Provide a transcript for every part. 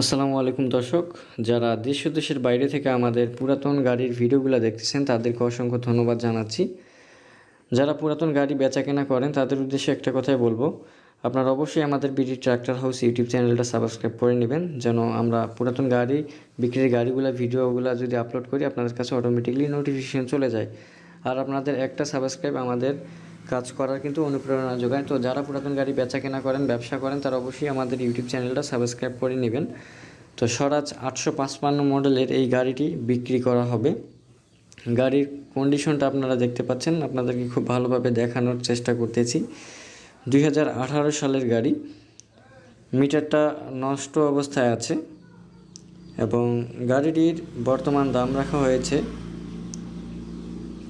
আসসালামু আলাইকুম দর্শক, যারা দেশ দেশের বাইরে থেকে আমাদের পুরাতন গাড়ির ভিডিওগুলো দেখতেছেন, তাদেরকে অসংখ্য ধন্যবাদ জানাচ্ছি। যারা পুরাতন গাড়ি বেচা কেনা করেন, তাদের উদ্দেশ্যে একটা কথাই বলব। আপনারা অবশ্যই আমাদের বিডি ট্রাক্টর হাউস ইউটিউব চ্যানেলটা সাবস্ক্রাইব করে নেবেন, যেন আমরা পুরাতন গাড়ি, বিক্রির গাড়িগুলো, ভিডিওগুলো যদি আপলোড করি, আপনাদের কাছে অটোমেটিকলি নোটিফিকেশন চলে যায়। আর আপনাদের একটা সাবস্ক্রাইব আমাদের কাজ করার কিন্তু অনুপ্রেরণা যোগায়। তো যারা পুরাতন গাড়ি বেচা কেনা করেন, ব্যবসা করেন, তারা অবশ্যই আমাদের ইউটিউব চ্যানেলটা সাবস্ক্রাইব করে নেবেন। তো স্বরাজ আটশো পাঁচপান্ন মডেলের এই গাড়িটি বিক্রি করা হবে। গাড়ির কন্ডিশনটা আপনারা দেখতে পাচ্ছেন। আপনাদেরকে খুব ভালোভাবে দেখানোর চেষ্টা করতেছি। দুই হাজার আঠারো সালের গাড়ি। মিটারটা নষ্ট অবস্থায় আছে এবং গাড়িটির বর্তমান দাম রাখা হয়েছে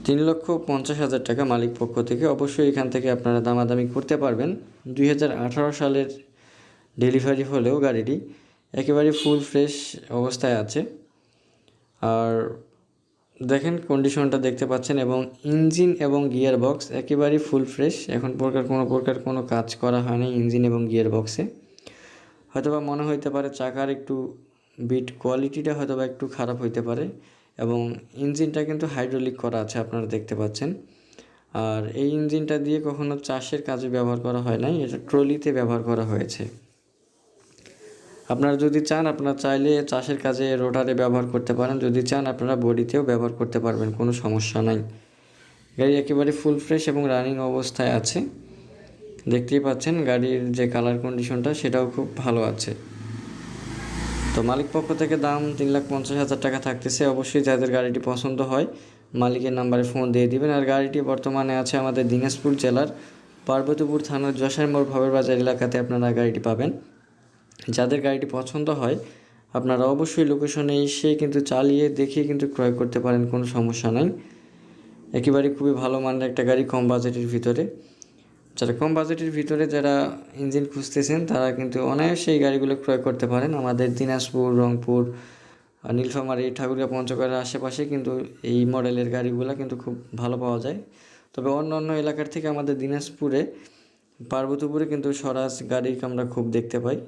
তিন লক্ষ পঞ্চাশ হাজার টাকা মালিক পক্ষ থেকে অবশ্যই এখান থেকে আপনারা দামাদামি করতে পারবেন। দুই হাজার আঠারো সালের ডেলিভারি হলেও গাড়িটি একেবারে ফুল ফ্রেশ অবস্থায় আছে। আর দেখেন কন্ডিশনটা দেখতে পাচ্ছেন এবং ইঞ্জিন এবং গিয়ার বক্স একেবারেই ফুল ফ্রেশ। এখন প্রকার কোনো প্রকার কোনো কাজ করা হয়নি ইঞ্জিন এবং গিয়ার বক্সে হয়তোবা মনে হইতে পারে চাকার একটু বিট কোয়ালিটিটা হয়তোবা একটু খারাপ হইতে পারে। এবং ইঞ্জিনটা কিন্তু হাইড্রোলিক করা আছে, আপনারা দেখতে পাচ্ছেন। আর এই ইঞ্জিনটা দিয়ে কখনো চাষের কাজে ব্যবহার করা হয় নাই, এটা ট্রলিতে ব্যবহার করা হয়েছে। আপনারা যদি চান, আপনারা চাইলে চাষের কাজে রোটারে ব্যবহার করতে পারেন। যদি চান, আপনারা বডিতেও ব্যবহার করতে পারবেন, কোনো সমস্যা নাই। গাড়ি একেবারে ফুল ফ্রেশ এবং রানিং অবস্থায় আছে। দেখতেই পাচ্ছেন, গাড়ির যে কালার কন্ডিশনটা সেটাও খুব ভালো আছে। তো মালিক পক্ষ থেকে দাম তিন লাখ পঞ্চাশ হাজার টাকা থাকতেছে। অবশ্যই যাদের গাড়িটি পছন্দ হয়, মালিকের নাম্বারে ফোন দিয়ে দিবেন। আর গাড়িটি বর্তমানে আছে আমাদের দিনাজপুর জেলার পার্বতীপুর থানার মোড় ভবের বাজার এলাকাতে আপনারা গাড়িটি পাবেন। যাদের গাড়িটি পছন্দ হয়, আপনারা অবশ্যই লোকেশনে এসে কিন্তু চালিয়ে দেখে কিন্তু ক্রয় করতে পারেন, কোনো সমস্যা নাই। একেবারে খুবই ভালো মানের একটা গাড়ি কম বাজেটের ভিতরে। যারা কম বাজেটের ভিতরে যারা ইঞ্জিন খুঁজতেছেন, তারা কিন্তু অনায়াসে এই গাড়িগুলো ক্রয় করতে পারেন। আমাদের দিনাজপুর, রংপুর নীলফামারী, ঠাকুরিয়া, পঞ্চগড়ের আশেপাশে কিন্তু এই মডেলের গাড়িগুলো কিন্তু খুব ভালো পাওয়া যায়। তবে অন্য অন্য এলাকার থেকে আমাদের দিনাজপুরে, পার্বতীপুরে কিন্তু স্বরাজ গাড়ি আমরা খুব দেখতে পাই।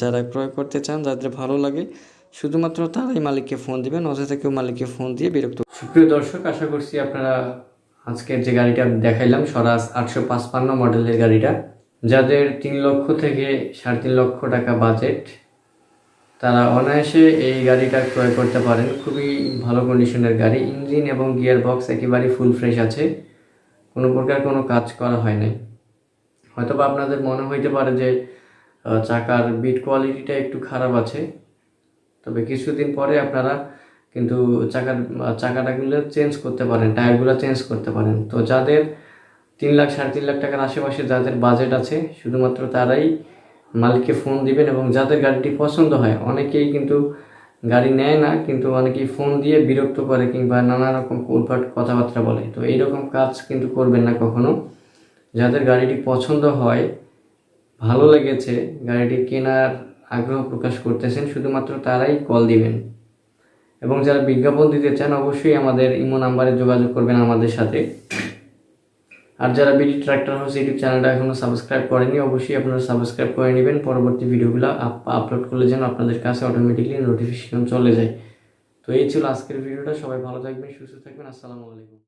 যারা ক্রয় করতে চান, যাদের ভালো লাগে, শুধুমাত্র তারাই মালিককে ফোন দিবেন, অযথা কেউ মালিককে ফোন দিয়ে বিরক্ত সুপ্রিয় দর্শক, আশা করছি আপনারা আজকের যে গাড়িটা দেখাইলাম স্বরাজ আটশো পাঁচপান্ন মডেলের গাড়িটা। যাদের তিন লক্ষ থেকে সাড়ে তিন লক্ষ টাকা বাজেট তারা অনায়াসে এই গাড়িটা ক্রয় করতে পারেন। খুবই ভালো কন্ডিশনের গাড়ি। ইঞ্জিন এবং গিয়ার বক্স একেবারেই ফুল ফ্রেশ আছে। কোনো প্রকার কোনো কাজ করা হয় নাই। হয়তো বা আপনাদের মনে হইতে পারে যে চাকার বিট কোয়ালিটিটা একটু খারাপ আছে। তবে কিছুদিন পরে আপনারা কিন্তু চাকার চাকাটাগুলো চেঞ্জ করতে পারেন, টায়ারগুলো চেঞ্জ করতে পারেন। তো যাদের তিন লাখ, সাড়ে তিন লাখ টাকার আশেপাশে যাদের বাজেট আছে, শুধুমাত্র তারাই মালিককে ফোন দিবেন এবং যাদের গাড়িটি পছন্দ হয়, অনেকেই কিন্তু গাড়ি নেয় না, কিন্তু অনেকেই ফোন দিয়ে বিরক্ত করে কিংবা নানা রকম উদ্ভট কথাবার্তা বলে। তো এইরকম কাজ কিন্তু করবেন না কখনো। যাদের গাড়িটি পছন্দ হয়, ভালো লেগেছে, গাড়িটি কেনার আগ্রহ প্রকাশ করতেছেন, শুধুমাত্র তারাই কল দিবেন। এবং যারা বিজ্ঞাপন দিতে চান, অবশ্যই আমাদের ইমো নাম্বারে যোগাযোগ করবেন আমাদের সাথে। আর যারা বিডি ট্র্যাক্টর হাউস ইউটিউব চ্যানেলটা এখনও সাবস্ক্রাইব করেনি অবশ্যই আপনারা সাবস্ক্রাইব করে নেবেন। পরবর্তী ভিডিওগুলো আপলোড করলে যেন আপনাদের কাছে অটোমেটিকলি নোটিফিকেশন চলে যায়। তো এই ছিল আজকের ভিডিওটা। সবাই ভালো থাকবেন, সুস্থ থাকবেন। আসসালামু আলাইকুম।